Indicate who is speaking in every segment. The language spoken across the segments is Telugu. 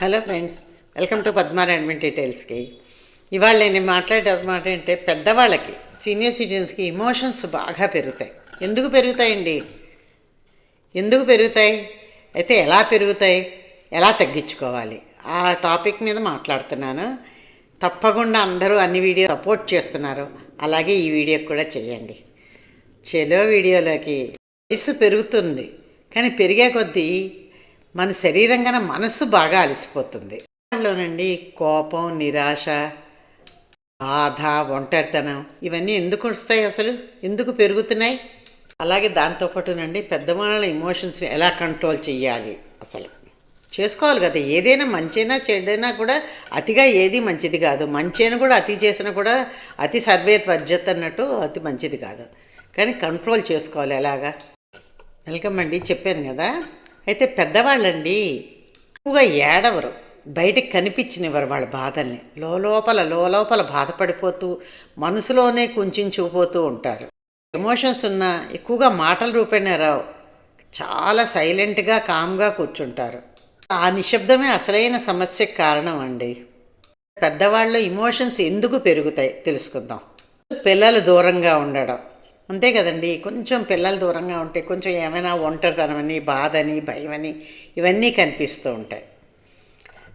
Speaker 1: హలో ఫ్రెండ్స్ వెల్కమ్ టు పద్మారాయణమెంట్ డీటెయిల్స్కి. ఇవాళ నేను మాట్లాడే మాట ఏంటంటే పెద్దవాళ్ళకి సీనియర్ సిటిజన్స్కి ఇమోషన్స్ బాగా పెరుగుతాయి. ఎందుకు పెరుగుతాయండి? ఎందుకు పెరుగుతాయి? అయితే ఎలా పెరుగుతాయి? ఎలా తగ్గించుకోవాలి? ఆ టాపిక్ మీద మాట్లాడుతున్నాను. తప్పకుండా అందరూ అన్ని వీడియో సపోర్ట్ చేస్తున్నారు. అలాగే ఈ వీడియో కూడా చేయండి. చెలో వీడియోలోకి వయసు పెరుగుతుంది. కానీ పెరిగే కొద్దీ మన శరీరం కన్నా మనస్సు బాగా అలసిపోతుంది. నుండి కోపం నిరాశ బాధ ఒంటరితనం ఇవన్నీ ఎందుకు వస్తాయి అసలు? ఎందుకు పెరుగుతున్నాయి? అలాగే దాంతోపాటునండి పెద్దవాళ్ళ ఇమోషన్స్ని ఎలా కంట్రోల్ చేయాలి అసలు? చేసుకోవాలి కదా ఏదైనా మంచైనా చెడైనా కూడా అతిగా ఏది మంచిది కాదు. మంచైనా కూడా అతి చేసినా కూడా అతి సర్వే త్వర్జత్ అన్నట్టు అతి మంచిది కాదు. కానీ కంట్రోల్ చేసుకోవాలి ఎలాగా? వెల్కమ్ అండి చెప్పాను కదా. అయితే పెద్దవాళ్ళండి ఎక్కువగా ఏడవరు. బయటకు కనిపించినవారు వాళ్ళ బాధల్ని. లోపల లోపల బాధపడిపోతూ మనసులోనే కుంచుకుపోతూ ఉంటారు. ఎమోషన్స్ ఉన్న ఎక్కువగా మాటల రూపేణా రావు. చాలా సైలెంట్గా కామ్గా కూర్చుంటారు. ఆ నిశ్శబ్దమే అసలైన సమస్యకు కారణం అండి పెద్దవాళ్ళు ఇమోషన్స్ ఎందుకు పెరుగుతాయి తెలుసుకుందాం. పిల్లలు దూరంగా ఉండడం. అంతే కదండి. కొంచెం పిల్లలు దూరంగా ఉంటే కొంచెం ఏమైనా ఒంటరితనమని బాధని భయమని ఇవన్నీ కనిపిస్తూ ఉంటాయి.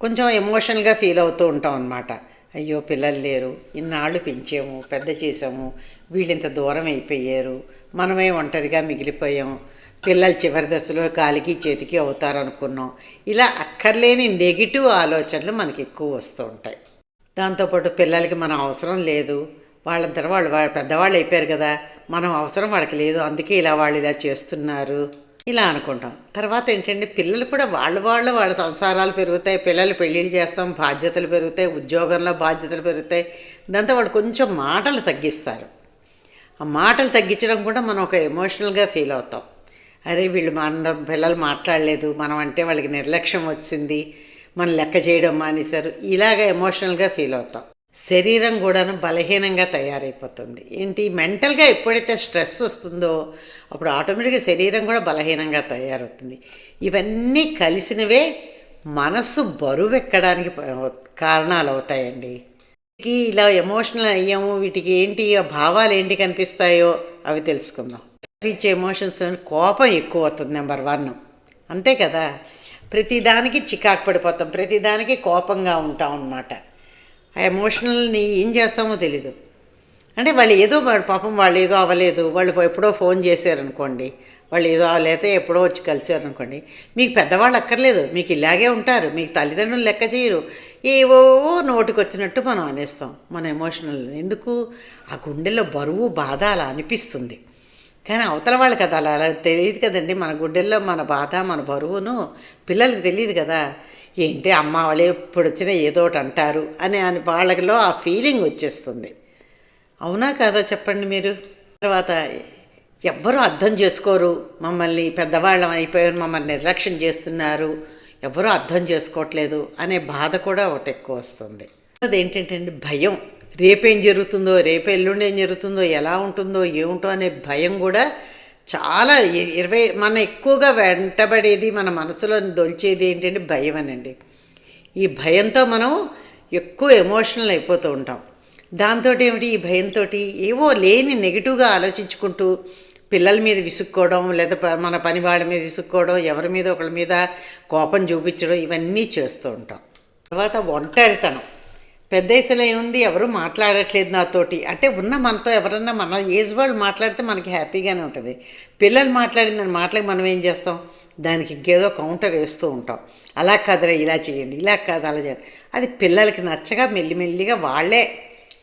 Speaker 1: కొంచెం ఎమోషనల్గా ఫీల్ అవుతూ ఉంటాం అనమాట అయ్యో పిల్లలు లేరు ఇన్నాళ్ళు పెంచాము పెద్ద చేసాము వీళ్ళింత దూరం అయిపోయారు మనమే ఒంటరిగా మిగిలిపోయాం పిల్లలు చివరి దశలో కాలికి చేతికి అవుతారు అనుకున్నాం ఇలా అక్కర్లేని నెగిటివ్ ఆలోచనలు మనకి ఎక్కువ వస్తూ ఉంటాయి. దాంతోపాటు పిల్లలకి మనం అవసరం లేదు వాళ్ళంతా వాళ్ళు వాళ్ళ పెద్దవాళ్ళు అయిపోయారు కదా మనం అవసరం వాళ్ళకి లేదు అందుకే ఇలా వాళ్ళు ఇలా చేస్తున్నారు. ఇలా అనుకుంటాం. తర్వాత ఏంటంటే పిల్లలు కూడా వాళ్ళు వాళ్ళు వాళ్ళ సంసారాలు పెరుగుతాయి పిల్లలు పెళ్ళిళ్ళు చేస్తాం బాధ్యతలు పెరుగుతాయి ఉద్యోగంలో బాధ్యతలు పెరుగుతాయి. దాంతో వాళ్ళు కొంచెం మాటలు తగ్గిస్తారు. ఆ మాటలు తగ్గించడం కూడా మనం ఒక ఎమోషనల్గా ఫీల్ అవుతాం. అరే వీళ్ళు మన పిల్లలు మాట్లాడలేదు మనం అంటే వాళ్ళకి నిర్లక్ష్యం వచ్చింది మనం లెక్క చేయడం మానేశారు ఇలాగ ఎమోషనల్గా ఫీల్ అవుతాం. శరీరం కూడాను బలహీనంగా తయారైపోతుంది. ఏంటి? మెంటల్గా ఎప్పుడైతే స్ట్రెస్ వస్తుందో అప్పుడు ఆటోమేటిక్గా శరీరం కూడా బలహీనంగా తయారవుతుంది. ఇవన్నీ కలిసినవే మనస్సు బరువు ఎక్కడానికి కారణాలు అవుతాయండి వీటికి ఇలా ఎమోషనల్ అయ్యాము వీటికి ఏంటి భావాలు ఏంటి కనిపిస్తాయో అవి తెలుసుకుందాం. ఇచ్చే ఎమోషన్స్ కోపం ఎక్కువ అవుతుంది నెంబర్ వన్. అంతే కదా? ప్రతిదానికి చికాకు పడిపోతాం ప్రతిదానికి కోపంగా ఉంటాం అన్నమాట. ఆ ఎమోషనల్ని ఏం చేస్తామో తెలీదు. అంటే వాళ్ళు ఏదో పాపం వాళ్ళు ఏదో అవ్వలేదు. వాళ్ళు ఎప్పుడో ఫోన్ చేశారనుకోండి. వాళ్ళు ఏదో అవ్వలేతే ఎప్పుడో వచ్చి కలిశారనుకోండి. మీకు పెద్దవాళ్ళు అక్కర్లేదు. మీకు ఇలాగే ఉంటారు. మీకు తల్లిదండ్రులు లెక్క చేయరు. ఏవో నోటికి వచ్చినట్టు మనం అనేస్తాం. మన ఎమోషనల్ ఎందుకు? ఆ గుండెల్లో బరువు బాధ అలా అనిపిస్తుంది. కానీ అవతల వాళ్ళకి కదా అలా అలా తెలియదు కదండి. మన గుండెల్లో మన బాధ మన బరువును పిల్లలకి తెలియదు కదా. ఏంటి అమ్మ వాళ్ళు ఎప్పుడు వచ్చినా ఏదో ఒకటి అంటారు అని అని వాళ్ళలో ఆ ఫీలింగ్ వచ్చేస్తుంది. అవునా కదా చెప్పండి మీరు? తర్వాత ఎవ్వరూ అర్థం చేసుకోరు. మమ్మల్ని పెద్దవాళ్ళం అయిపోయారు మమ్మల్ని నిర్లక్ష్యం చేస్తున్నారు. ఎవరూ అర్థం చేసుకోవట్లేదు అనే బాధ కూడా ఒకటి ఎక్కువ వస్తుంది. అదేంటంటే భయం. రేపేం జరుగుతుందో రేపు ఎల్లుండి ఏం జరుగుతుందో ఎలా ఉంటుందో ఏముంటో అనే భయం కూడా చాలా ఇరవై మన ఎక్కువగా వెంటబడేది మన మనసులో దొలిచేది ఏంటంటే భయం అనండి ఈ భయంతో మనం ఎక్కువ ఎమోషనల్ అయిపోతూ ఉంటాం. దాంతో ఏమిటి? ఈ భయంతో ఏవో లేని నెగిటివ్గా ఆలోచించుకుంటూ పిల్లల మీద విసుక్కోవడం లేదా మన పని వాళ్ళ మీద విసుక్కోవడం ఎవరి మీద ఒకళ్ళ మీద కోపం చూపించడం ఇవన్నీ చేస్తూ ఉంటాం. తర్వాత ఒంటరితనం. పెద్ద వయసులో ఏముంది ఎవరు మాట్లాడట్లేదు నాతోటి. అంటే ఉన్న మనతో ఎవరన్నా మన ఏజ్ వాళ్ళు మాట్లాడితే మనకి హ్యాపీగానే ఉంటుంది. పిల్లలు మాట్లాడిన దాని మాటలకి మనం ఏం చేస్తాం? దానికి ఇంకేదో కౌంటర్ వేస్తూ ఉంటాం. అలా కాదురా ఇలా చేయండి ఇలా కాదు అలా చేయండి. అది పిల్లలకి నచ్చగా మెల్లిమెల్లిగా వాళ్ళే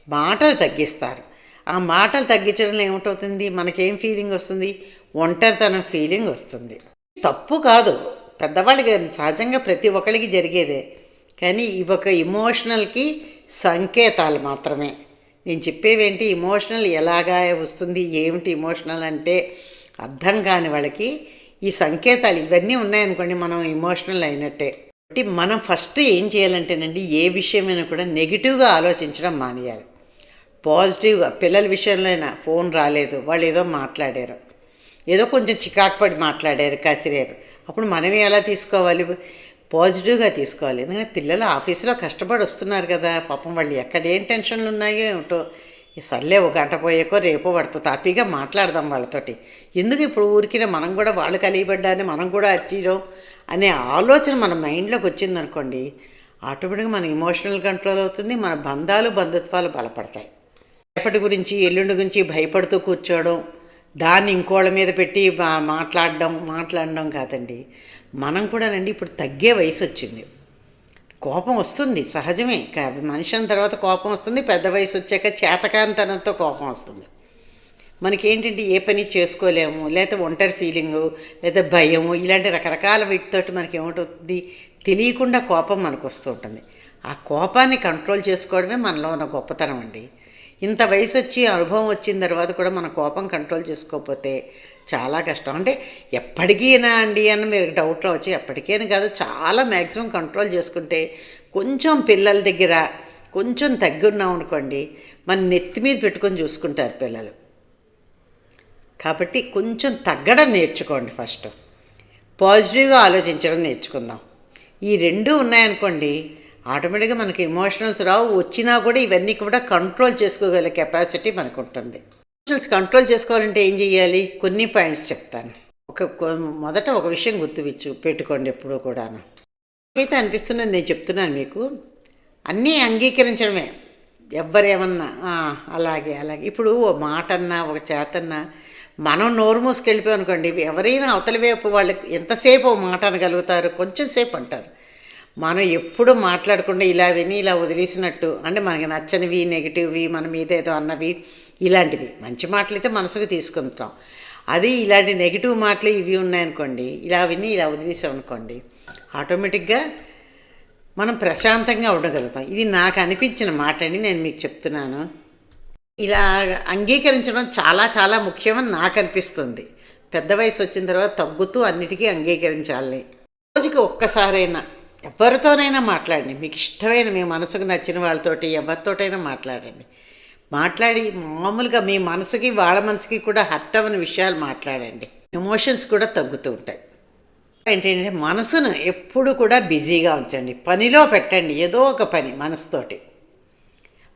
Speaker 1: మాటలు తగ్గిస్తారు. ఆ మాటలు తగ్గించడంలో ఏమిటవుతుంది? మనకేం ఫీలింగ్ వస్తుంది? ఒంటరితనం ఫీలింగ్ వస్తుంది. తప్పు కాదు. పెద్దవాళ్ళకి సహజంగా ప్రతి ఒక్కరికి జరిగేదే. కానీ ఇవి ఒక ఇమోషనల్కి సంకేతాలు మాత్రమే. నేను చెప్పేవేంటి? ఇమోషనల్ ఎలాగా వస్తుంది? ఏమిటి ఇమోషనల్ అంటే అర్థం కాని వాళ్ళకి ఈ సంకేతాలు ఇవన్నీ ఉన్నాయనుకోండి మనం ఇమోషనల్ అయినట్టే. కాబట్టి మనం ఫస్ట్ ఏం చేయాలంటేనండి ఏ విషయమైనా కూడా నెగిటివ్గా ఆలోచించడం మానేయాలి. పాజిటివ్గా పిల్లల విషయంలో అయినా ఫోన్ రాలేదు వాళ్ళు ఏదో మాట్లాడారు. ఏదో కొంచెం చికాకుపడి మాట్లాడారు కసిరారు. అప్పుడు మనమే ఎలా తీసుకోవాలి? పాజిటివ్గా తీసుకోవాలి. ఎందుకంటే పిల్లలు ఆఫీసులో కష్టపడి వస్తున్నారు కదా పాపం వాళ్ళు ఎక్కడ ఏం టెన్షన్లు ఉన్నాయో ఏమిటో. సర్లే ఒక గంట పోయేకో రేపో వాడితో తాపీగా మాట్లాడదాం వాళ్ళతోటి. ఎందుకు ఇప్పుడు ఊరికిన మనం కూడా వాళ్ళు కలిగిపడ్డాని మనం కూడా అచ్చీయడం అనే ఆలోచన మన మైండ్లోకి వచ్చిందనుకోండి ఆటోమేటిక్గా మన ఇమోషనల్ కంట్రోల్ అవుతుంది మన బంధాలు బంధుత్వాలు బలపడతాయి. రేపటి గురించి ఎల్లుండి గురించి భయపడుతూ కూర్చోవడం దాన్ని ఇంకోళ్ళ మీద పెట్టి మాట్లాడడం మాట్లాడడం కాదండి. మనం కూడానండి ఇప్పుడు తగ్గే వయసు వచ్చింది కోపం వస్తుంది సహజమే. మనిషి అయిన తర్వాత కోపం వస్తుంది పెద్ద వయసు వచ్చాక చేతకాంతనంతో కోపం వస్తుంది. మనకేంటంటే ఏ పని చేసుకోలేము లేదా ఒంటరి ఫీలింగు లేదా భయము ఇలాంటి రకరకాల వీటితోటి మనకి ఏమిటవుతుంది తెలియకుండా కోపం మనకు వస్తూ ఉంటుంది. ఆ కోపాన్ని కంట్రోల్ చేసుకోవడమే మనలో ఉన్న గొప్పతనం అండి. ఇంత వయసు వచ్చి అనుభవం వచ్చిన తర్వాత కూడా మన కోపం కంట్రోల్ చేసుకోకపోతే చాలా కష్టం. అంటే ఎప్పటికీనా అండి అని మీరు డౌట్ రావచ్చు ఎప్పటికైనా కాదు చాలా మ్యాక్సిమం కంట్రోల్ చేసుకుంటే కొంచెం పిల్లల దగ్గర కొంచెం తగ్గున్నాం అనుకోండి మన నెత్తి మీద పెట్టుకొని చూసుకుంటారు పిల్లలు. కాబట్టి కొంచెం తగ్గడం నేర్చుకోండి ఫస్ట్ పాజిటివ్గా ఆలోచించడం నేర్చుకుందాం. ఈ రెండు ఉన్నాయనుకోండి ఆటోమేటిక్గా మనకి ఎమోషనల్స్ రావు వచ్చినా కూడా ఇవన్నీ కూడా కంట్రోల్ చేసుకోగల కెపాసిటీ మనకు ఉంటుంది ఎమోషనల్స్ కంట్రోల్ చేసుకోవాలంటే ఏం చేయాలి కొన్ని పాయింట్స్ చెప్తాను. ఒక మొదట ఒక విషయం గుర్తుపిచ్చు పెట్టుకోండి ఎప్పుడూ కూడాను. అయితే అనిపిస్తున్నది నేను చెప్తున్నాను మీకు. అన్నీ అంగీకరించడమే. ఎవ్వరేమన్నా అలాగే అలాగే. ఇప్పుడు ఓ మాట అన్నా ఒక చేతన్నా మనం నోరు మూసుకెళ్ళిపోయాం అనుకోండి ఎవరైనా అవతల వైపు వాళ్ళకి ఎంతసేపు ఓ మాట అనగలుగుతారు? కొంచెం సేపు అంటారు. మనం ఎప్పుడు మాట్లాడకుండా ఇలా విని ఇలా వదిలేసినట్టు అంటే మనకి నచ్చనివి నెగిటివ్వి మన మీద ఏదో అన్నవి ఇలాంటివి. మంచి మాటలు అయితే మనసుకు తీసుకుంటాం. అది ఇలాంటి నెగిటివ్ మాటలు ఇవి ఉన్నాయనుకోండి ఇలా విని ఇలా వదిలేసాం అనుకోండి ఆటోమేటిక్గా మనం ప్రశాంతంగా ఉండగలుగుతాం. ఇది నాకు అనిపించిన మాట అండి నేను మీకు చెప్తున్నాను. ఇలా అంగీకరించడం చాలా చాలా ముఖ్యమని నాకు అనిపిస్తుంది. పెద్ద వయసు వచ్చిన తర్వాత తగ్గుతూ అన్నిటికీ అంగీకరించాలి. రోజుకి ఒక్కసారైనా ఎవరితోనైనా మాట్లాడండి. మీకు ఇష్టమైన మీ మనసుకు నచ్చిన వాళ్ళతోటి ఎవరితోటైనా మాట్లాడండి. మాట్లాడి మామూలుగా మీ మనసుకి వాళ్ళ మనసుకి కూడా హర్ట్ అవ్వని విషయాలు మాట్లాడండి. ఎమోషన్స్ కూడా తగ్గుతూ ఉంటాయి. ఏంటంటే మనసును ఎప్పుడు కూడా బిజీగా ఉంచండి. పనిలో పెట్టండి. ఏదో ఒక పని మనసుతోటి.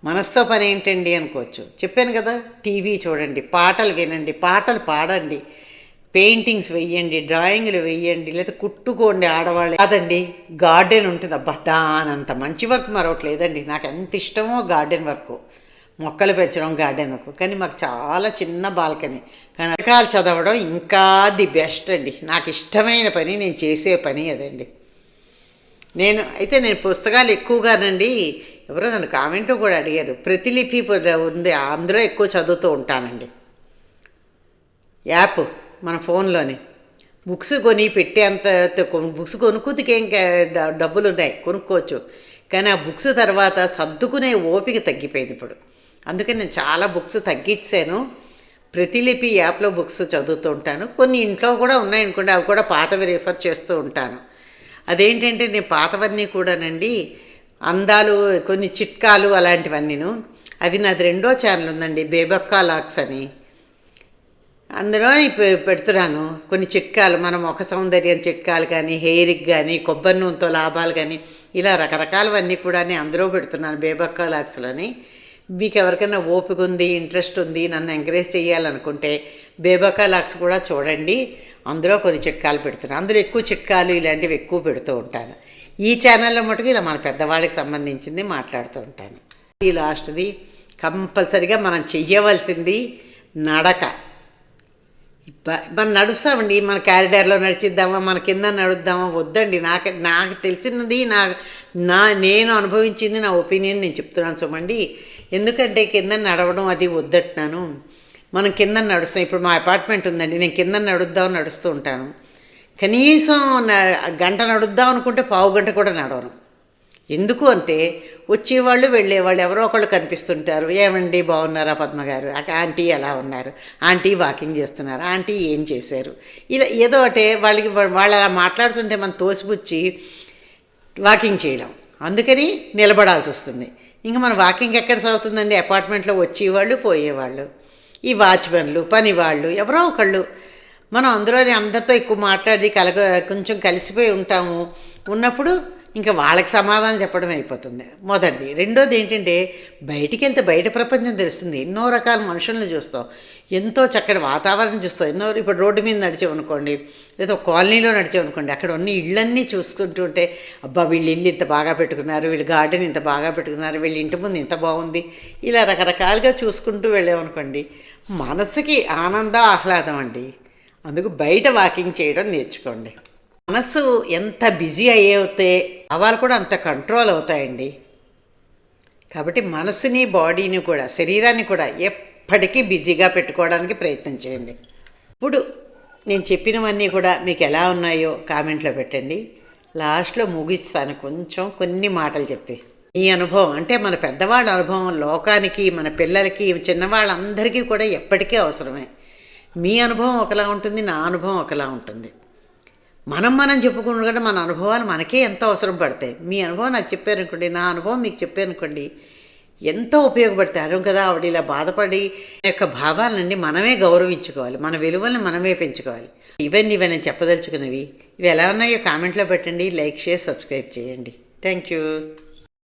Speaker 1: మనసుతో పని ఏంటండి అనుకోవచ్చు. చెప్పాను కదా టీవీ చూడండి పాటలు వినండి పాటలు పాడండి. పెయింటింగ్స్ వెయ్యండి డ్రాయింగ్లు వెయ్యండి లేదా కుట్టుకోండి ఆడవాళ్ళు. కాదండి గార్డెన్ ఉంటుంది. అబ్బా దానంత మంచి వర్క్ మరొకటి లేదండి. నాకు ఎంత ఇష్టమో గార్డెన్ వర్క్. మొక్కలు పెంచడం గార్డెన్ వర్క్. కానీ మాకు చాలా చిన్న బాల్కనీ. కానీ రకాలు చదవడం ఇంకా ది బెస్ట్ అండి. నాకు ఇష్టమైన పని నేను చేసే పని అదండి. నేను అయితే నేను పుస్తకాలు ఎక్కువగానండి ఎవరో నన్ను కామెంట్ కూడా అడిగారు. ప్రతిలిపి ఉంది అందులో ఎక్కువ చదువుతూ ఉంటానండి. యాప్. మన ఫోన్లోనే. బుక్స్ కొని పెట్టేంత బుక్స్ కొనుక్కుతికి ఇంకా డ- డబ్బులు ఉన్నాయి కొనుక్కోవచ్చు. కానీ ఆ బుక్స్ తర్వాత సర్దుకునే ఓపిక తగ్గిపోయింది ఇప్పుడు. అందుకని నేను చాలా బుక్స్ తగ్గించాను ప్రతిలిపి యాప్లో బుక్స్ చదువుతూ ఉంటాను. కొన్ని ఇంట్లో కూడా ఉన్నాయనుకోండి అవి కూడా పాతవి రిఫర్ చేస్తూ ఉంటాను. అదేంటంటే నేను పాతవన్నీ కూడానండి అందాలు కొన్ని చిట్కాలు అలాంటివన్నీను. అది నాది రెండో ఛానల్ ఉందండి బేబక్కా లాక్స్ అని. అందులో పె- పెడుతున్నాను కొన్ని చిట్కాలు మనం ఒక సౌందర్యం చిట్కాలు కానీ హెయిర్కి కానీ కొబ్బరి నూనెతో లాభాలు కానీ ఇలా రకరకాలవన్నీ కూడా నేను అందులో పెడుతున్నాను బేబక్కా లాక్స్లోని. మీకు ఎవరికైనా ఓపిక ఉంది ఇంట్రెస్ట్ ఉంది నన్ను ఎంకరేజ్ చేయాలనుకుంటే బేబక్కా లాక్స్ కూడా చూడండి. అందులో కొన్ని చిట్కాలు పెడుతున్నాను. అందులో ఎక్కువ చిట్కాలు ఇలాంటివి ఎక్కువ పెడుతూ ఉంటాను. ఈ ఛానల్లో మటుకు ఇలా మన పెద్దవాళ్ళకి సంబంధించింది మాట్లాడుతూ ఉంటాను. ఈ లాస్ట్ది కంపల్సరిగా మనం చెయ్యవలసింది నడక. మనం నడుస్తామండి మన క్యారిడార్లో నడిచిద్దామా మన కింద నడుద్దామా వద్దండి. నాకు నాకు తెలిసినది నా నా నేను అనుభవించింది నా ఒపీనియన్ నేను చెప్తున్నాను చూడండి ఎందుకంటే కింద నడవడం అది వద్దట్టున్నాను మనం కింద నడుస్తాం. ఇప్పుడు మా అపార్ట్మెంట్ ఉందండి. నేను కింద నడుద్దాం నడుస్తూ ఉంటాను. కనీసం గంట నడుద్దాం అనుకుంటే పావు గంట కూడా నడవను. ఎందుకు అంటే వచ్చేవాళ్ళు వెళ్ళేవాళ్ళు ఎవరో ఒకళ్ళు కనిపిస్తుంటారు. ఏమండి బాగున్నారా పద్మ గారు? ఆ ఆంటీ ఎలా ఉన్నారు? ఆంటీ వాకింగ్ చేస్తున్నారు. ఆంటీ ఏం చేశారు? ఇలా ఏదో ఒకటే వాళ్ళకి వాళ్ళు అలా మాట్లాడుతుంటే మనం తోసిపుచ్చి వాకింగ్ చేయలేం. అందుకని నిలబడాల్సి వస్తుంది. ఇంకా మన వాకింగ్ ఎక్కడ సాగుతుందండి? అపార్ట్మెంట్లో వచ్చేవాళ్ళు పోయేవాళ్ళు. ఈ వాచ్మెన్లు పని వాళ్ళు ఎవరో ఒకళ్ళు. మనం అందులోనే అందరితో ఎక్కువ మాట్లాడి కలగ కొంచెం కలిసిపోయి ఉంటాము. ఉన్నప్పుడు ఇంకా వాళ్ళకి సమాధానం చెప్పడం అయిపోతుంది. మొదటిది. రెండోది ఏంటంటే బయటికి వెళ్తే బయట ప్రపంచం తెలుస్తుంది. ఎన్నో రకాల మనుషులను చూస్తాం. ఎంతో చక్కటి వాతావరణం చూస్తాం. ఎన్నో ఇప్పుడు రోడ్డు మీద నడిచామనుకోండి లేదా కాలనీలో నడిచామనుకోండి అక్కడ ఉన్న ఇళ్ళన్నీ చూసుకుంటుంటే అబ్బా వీళ్ళు ఇల్లు ఇంత బాగా పెట్టుకున్నారు వీళ్ళు గార్డెన్ ఇంత బాగా పెట్టుకున్నారు వీళ్ళ ఇంటి ముందు ఇంత బాగుంది. ఇలా రకరకాలుగా చూసుకుంటూ వెళ్ళామనుకోండి మనసుకి ఆనందం ఆహ్లాదం అండి. అందుకు బయట వాకింగ్ చేయడం నేర్చుకోండి. మనసు ఎంత బిజీ అయ్యవుతే భావాలు కూడా అంత కంట్రోల్ అవుతాయండి. కాబట్టి మనసుని బాడీని కూడా శరీరాన్ని కూడా ఎప్పటికీ బిజీగా పెట్టుకోవడానికి ప్రయత్నం చేయండి. ఇప్పుడు నేను చెప్పినవన్నీ కూడా మీకు ఎలా ఉన్నాయో కామెంట్లో పెట్టండి. లాస్ట్లో ముగిస్తాను. కొంచెం కొన్ని మాటలు చెప్పి. ఈ అనుభవం అంటే మన పెద్దవాళ్ళ అనుభవం లోకానికి మన పిల్లలకి చిన్నవాళ్ళందరికీ కూడా ఎప్పటికీ అవసరమే. మీ అనుభవం ఒకలా ఉంటుంది నా అనుభవం ఒకలా ఉంటుంది. మనం మనం చెప్పుకున్న మన అనుభవాలు మనకే ఎంతో అవసరం పడతాయి. మీ అనుభవం నాకు చెప్పారనుకోండి నా అనుభవం మీకు చెప్పారనుకోండి ఎంతో ఉపయోగపడతాయి. అరుం కదా ఆవిడ ఇలా బాధపడి యొక్క భావాలన్నీ మనమే గౌరవించుకోవాలి. మన విలువల్ని మనమే పెంచుకోవాలి. ఇవన్నీ ఇవన్నీ చెప్పదలుచుకున్నవి. ఇవి ఎలా ఉన్నాయో కామెంట్లో పెట్టండి. లైక్ షేర్ సబ్స్క్రైబ్ చేయండి. Thank you.